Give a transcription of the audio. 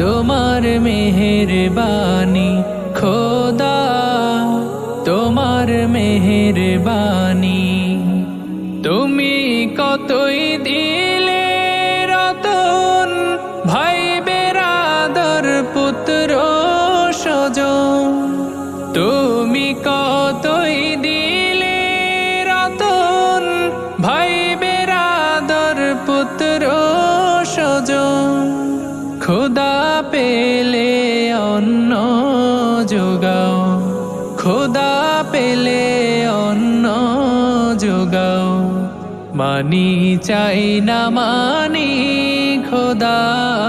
তোমার মেহের বাণী খোদা। তোমার মেহের বাণী তুমি কতই দিলে রতন ভাই বেরাদর পুত্র সজন। তুমি কতই দিলে রতন ভাই বেরাদর পুত্র খোদা পেলে অন্ন যোগাও। খোদা পেলে অন্ন যোগাও। মানি চাই না মানি খোদা।